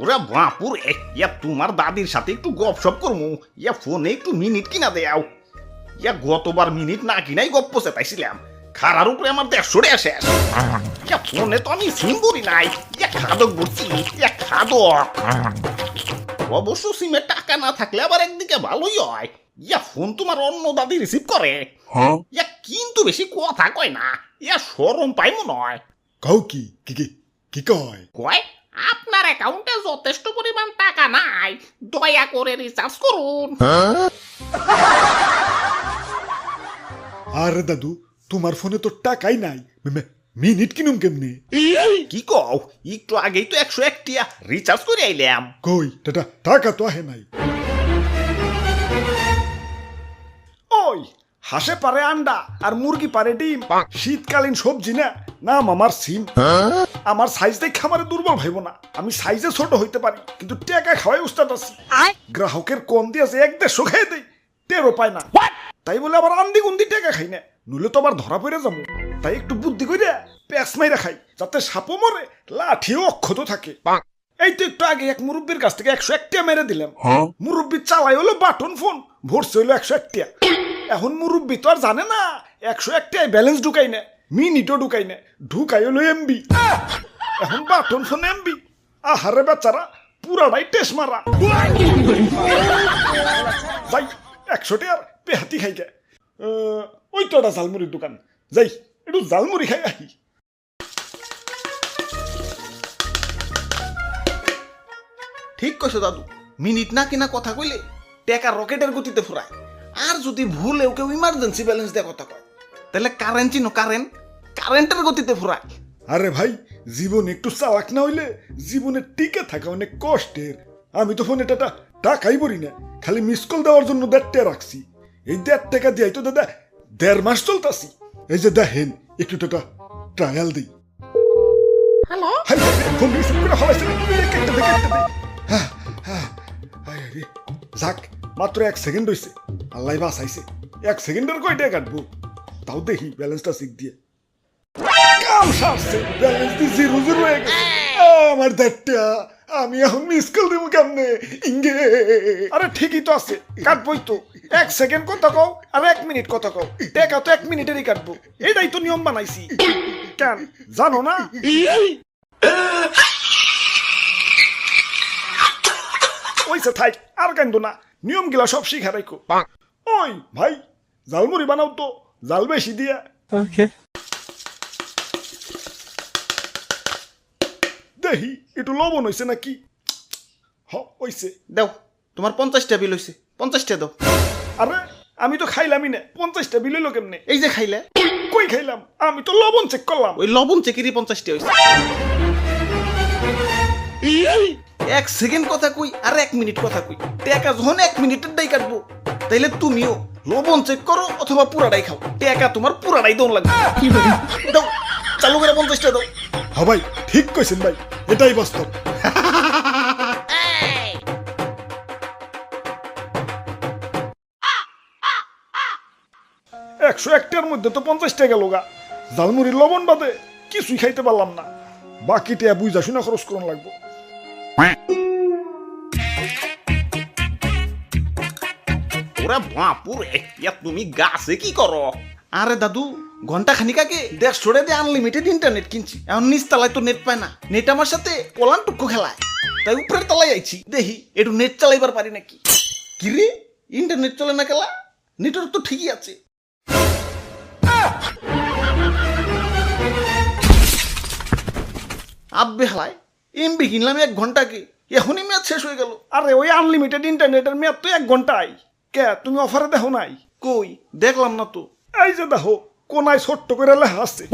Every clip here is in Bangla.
ওরা বাপুরে ইয়া তোমার দাদির সাথে একটু গপসপ করমু। ইয়া ফোনে একটু মিনিট কিনা দেয়াও। ইয়া গতবার মিনিট না কিনাই গপ্প চেতাইছিলাম খারার উপরে আমার দেড়শো রে শেষ ইয়া ফোনে তো আমি সিম করি নাই। ইয়া খাদক বলছি ইয়া খাদক। অবশ্য সিমের টাকা না থাকলে আবার একদিকে ভালোই হয়। ইয়া ফোন তোমার অন্য দাদি রিসিভ করে। ইয়া কিন্তু বেশি কথা কয় না। ইয়া সরম পাই মনে হয় কও কি? কি কি? কি কয়? কয়? আপনার অ্যাকাউন্টে যথেষ্ট পরিমাণ টাকা নাই দয়া করে রিচার্জ করুন। আরে দাদু তোমার ফোনে তো টাকাই নাই। মে- মে- মিনিট কিনুম কেমনে? কি কও একটু আগেই তো একশো একটিয়া রিচার্জ করে আইলাম। কই? টাটা টাকা তো আহে নাই। ওই হাসে পারে আন্ডা আর মুরগি পারে ডিম। শীতকালীন সবজি না নাম আমার সিম। আমার সাইজ দেখে আমার দুর্বল ভাইব না। আমি সাইজে ছোট হইতে পারি কিন্তু টাকা খাওয়াই উস্তাদ আছি। গ্রাহকের কোন দিয়েছে এক দেড়শো খাই দেই টেরও পায় না। তাই বলে আবার আন্দি গুন্দি টাকা খাই না। নইলে তো আবার ধরা পড়ে যাব। তাই একটু বুদ্ধি করে প্যাঁচ মাইরা খাই যাতে সাপও মরে লাঠিও অক্ষত থাকে। এই তো একটু আগে এক মুরব্বীর কাছ থেকে একশো একটিয়া মেরে দিলাম। মুরব্বী চালাই হলো বাটন ফোন ভরছে হইল একশো একটিয়া। এখন মুরব্বী তো আর জানে না একশো একটিয়ায় ব্যালেন্স ঢুকাই না। মিনিটও ঢুকাই না ঢুকাই হলো এমবি এখন বাটন ফোন এমবি আহারে বেচারা, পুরাটাই টেস মারা। যাই, একশো টিয়ার পেহাতি খাই গে ওই তো একটা ঝালমুড়ির দোকান। যাই, একটু ঝালমুড়ি খাই আহি। ঠিক কইছো দাদু, মিনিট না কিনা কথা কইলে টেকা রকেটের গতিতে ফুরায়। আর যদি ভুল ভুলেও কেউ ইমার্জেন্সি ব্যালেন্স দেওয়ার কথা কয়। তাহলে কারেন্ট চিনো কারেন্ট কারেন্টের গতিতে ফুরায় আরে ভাই জীবন একটু চালাক না হইলে জীবনে টিকে থাকা অনেক কষ্টের। আমি তো ফোনে টাটা টাকাই পড়ি না খালি মিস কল দেওয়ার জন্য দেড়টা রাখছি। এই দেড় টাকা দিয়ে তো দাদা দেড় মাস চলতাছি। এই যে দেখেন একটু টাটা ট্রায়াল দিই। হ্যালো? ফোন রিসিভ করে। হ্যাঁ, হ্যাঁ। যাক মাত্র এক সেকেন্ড হইছে। আল্লাহ বাঁচাইছে। এক সেকেন্ডের কয়টা কাটবো? তাও দেখি ব্যালেন্সটা শিখ দিয়ে। কাম সারছে ব্যালেন্স দিয়ে জিরো জিরো হয়ে গেছে। আমার দেড়টা আমি এখন মিস কল দেবো কেমনে? ইঙ্গে। আরে ঠিকই তো আছে কাটবই তো। এক সেকেন্ড কথা কও আর এক মিনিট কথা কও। টেকা তো এক মিনিটেরই কাটবো। এটাই তো নিয়ম বানাইছি। কেন জানো না? ওইসে থাই আর কান্দো না। নিয়ম গিলা সব শিখা রাখো ওই ভাই জালমুড়ি বানাও তো। জাল বেশি দিয়া দেহি একটু লবণ হইছে নাকি? হ হইছে দাও তোমার পঞ্চাশটা বিল হইছে পঞ্চাশটা দাও। আরে আমি তো খাইলামই না পঞ্চাশটা বিল হইল কেমনে? এই যে খাইলে? কই খাইলাম। আমি তো লবণ চেক করলাম ওই লবণ চেকেরই পঞ্চাশটা হইছে এক সেকেন্ড কথা কই আর এক মিনিট কথা কই। টেকা যখন এক মিনিটের দাই কাটবো তাইলে তুমিও। লবণ চেক করো অথবা পুরাটাই খাও। টেকা তোমার পুরাটাই দৌড় লাগবে। দাও, চালু করে পঞ্চাশটা দাও। হ্যাঁ ভাই, ঠিক কইছেন ভাই, এটাই বাস্তব। একশো একটার মধ্যে তো পঞ্চাশ টাকা লোগা জালমুড়ির লবণ বাদে কিছুই খাইতে পারলাম না। বাকি টিয়া বুঝা শুনে খরচ করুন লাগবো। ওরা বাপুরে ইয়া তুমি গাছে কি করো? আরে দাদু ঘণ্টা খানিক আগে দেড়শো টাকা দিয়ে আনলিমিটেড ইন্টারনেট কিনছি। এখন নিচ তলায় তো নেট পায় না। নেট আমার সাথে কলান টুকু খেলায়। তাই উপরের তলায় আইছি। দেখি একটু নেট চালাইবার পারি নাকি? কি রে? ইন্টারনেট চলে না খেলা? নেটওয়ার্ক তো ঠিকই আছে। আব্বে হালায় এমবি কিনলাম এক ঘন্টাকে এখনই ম্যাচ শেষ হয়ে গেল। আরে ওই আনলিমিটেড ইন্টারনেটের মেয়াদ তো এক ঘন্টায় কে তুমি অফারে দেখো নাই? কই? দেখলাম না তো। এই যে দেখো কোনায় ছোট্ট করে লেখা আছে।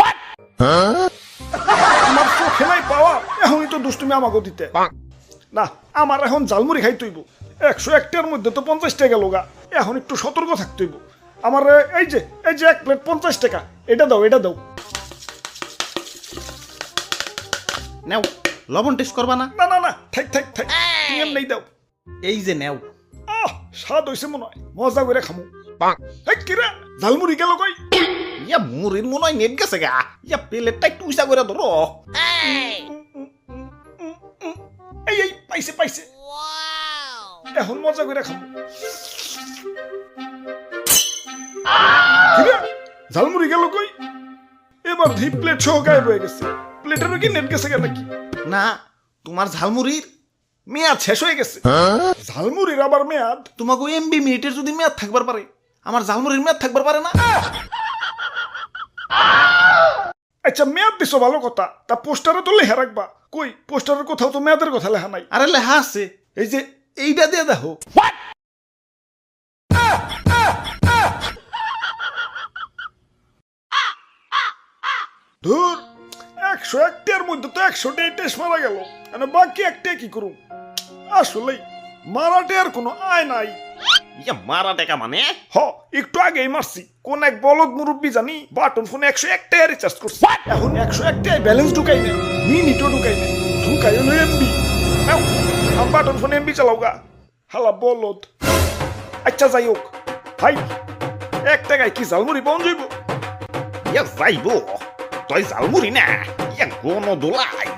আমার চোখে নাই পাওয়া এখনই তো দুষ্টুমি আমাকে দিতে। না আমার এখন জালমুড়ি খাই তৈব একশো একটার মধ্যে তো পঞ্চাশ টাকা লোগা। এখন একটু সতর্ক থাকতে হইব। আমার এই যে এই যে এক প্লেট পঞ্চাশ টাকা। এটা দাও এটা দাও। নেও লবণ টেস্ট করবা না? না না না থাক থাক থাক। তুমি এমনি দাও। এই যে নেও। স্বাদ হইছে মনে হয় মজা করে খামু। এই কিরে ঝালমুড়ি গেল কই। ইয়া মুড়ির মনে হয় নেট গেছে গা ইয়া প্লেটটা একটু উঁচা করে ধরো এই। এই পাইছে পাইছে। এখন মজা করে খাব ঝালমুড়ি গেল কই। এবার ধি প্লেট সহ গায়েব হয়ে গেছে। প্লেটেরও কি নেট গেছে কেন কি না তোমার ঝালমুড়ির মেয়াদ শেষ হয়ে গেছে। ঝালমুড়ির আবার মেয়াদ। তোমাকে এমবি মিনিটের যদি মেয়াদ থাকবার পারে আমার ঝালমুড়ির মেয়াদ থাকবার পারে না। আচ্ছা মেয়াদ দিছো ভালো কথা তা পোস্টারে তো লেখা রাখবা। কই পোস্টারের কোথাও তো মেয়াদের কথা লেখা নাই। আরে লেহা আছে এই যে এইটা দিয়ে দেখো। ধুর একশো একটার মধ্যে তো একশোটাই টেস্ট মারা গেল। মানে বাকি একটা কি করুন আসলেই মারাটে আর কোনো আয় নাই। ইয়া মারা টাকা মানে? হ একটু আগেই মারছি। কোন এক বলদ মুরব্বী জানি বাটন ফোনে একশো একটাই রিচার্জ করছি। এখন একশো একটাই ব্যালেন্স ঢুকাই নেই মিনিটও ঢুকাই নেই। ঢুকাই হলো এমবি বাটন ফোনে এমবি চালাও গা। হালা বলদ। আচ্ছা যাই হোক। ভাই এক টাকায় কি ঝালমুড়ি পাওয়া যাইব ইয়া যাইব। তই ঝালমুড়ি না ইয়া গণ দোলাই